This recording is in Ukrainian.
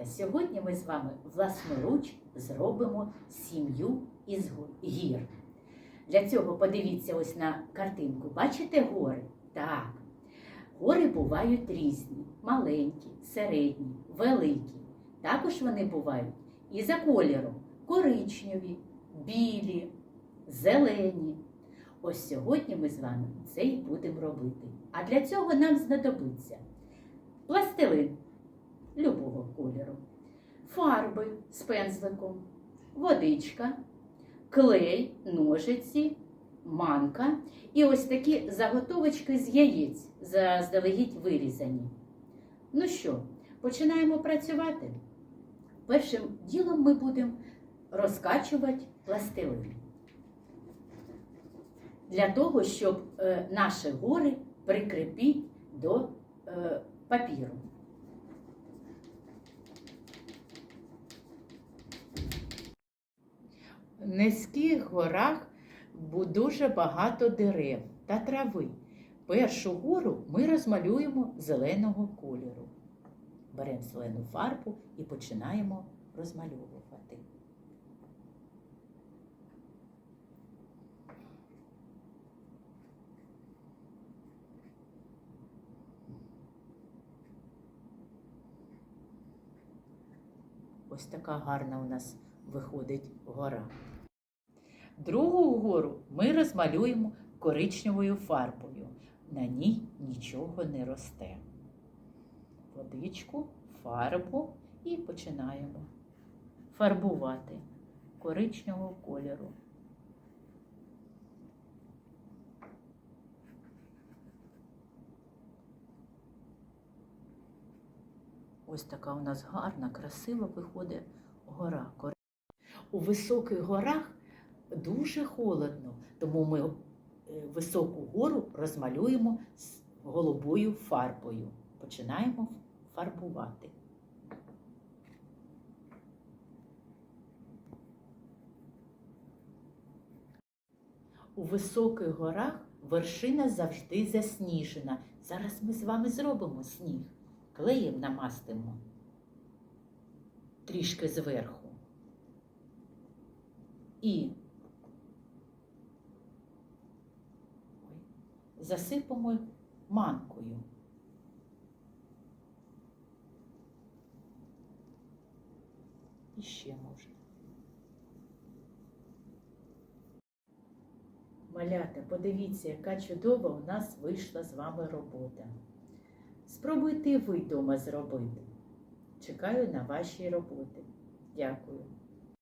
Малята, сьогодні ми з вами власноруч зробимо сім'ю із гір. Для цього подивіться ось на картинку. Бачите гори? Так. Гори бувають різні, маленькі, середні, великі. Також вони бувають і за кольором коричневі, білі, зелені. Ось сьогодні ми з вами це і будемо робити. А для цього нам знадобиться пластилин любого кольору, фарби з пензликом, водичка, клей, ножиці, манка і ось такі заготовочки з яєць, заздалегідь вирізані. Ну що, починаємо працювати. Першим ділом ми будемо розкачувати пластилин. Для того, щоб е, наші гори прикріпити до е, папіру. Низьких горах дуже багато дерев та трави. Першу гору ми розмалюємо зеленого кольору. Беремо зелену фарбу і починаємо розмальовувати. Ось така гарна у нас виходить гора. Другу гору ми розмалюємо коричневою фарбою. На ній нічого не росте. Водичку, фарбу і починаємо фарбувати коричневого кольору. Ось така у нас гарна, красива виходить гора. У високих горах дуже холодно, тому ми е, високу гору розмалюємо з голубою фарбою. Починаємо фарбувати. У високих горах вершина завжди засніжена. Зараз ми з вами зробимо сніг. Клеєм намастимо трішки зверху. І засипемо манкою. І ще можна. Малята, подивіться, яка чудова у нас вийшла з вами робота. Спробуйте ви вдома зробити. Чекаю на ваші роботи. Дякую.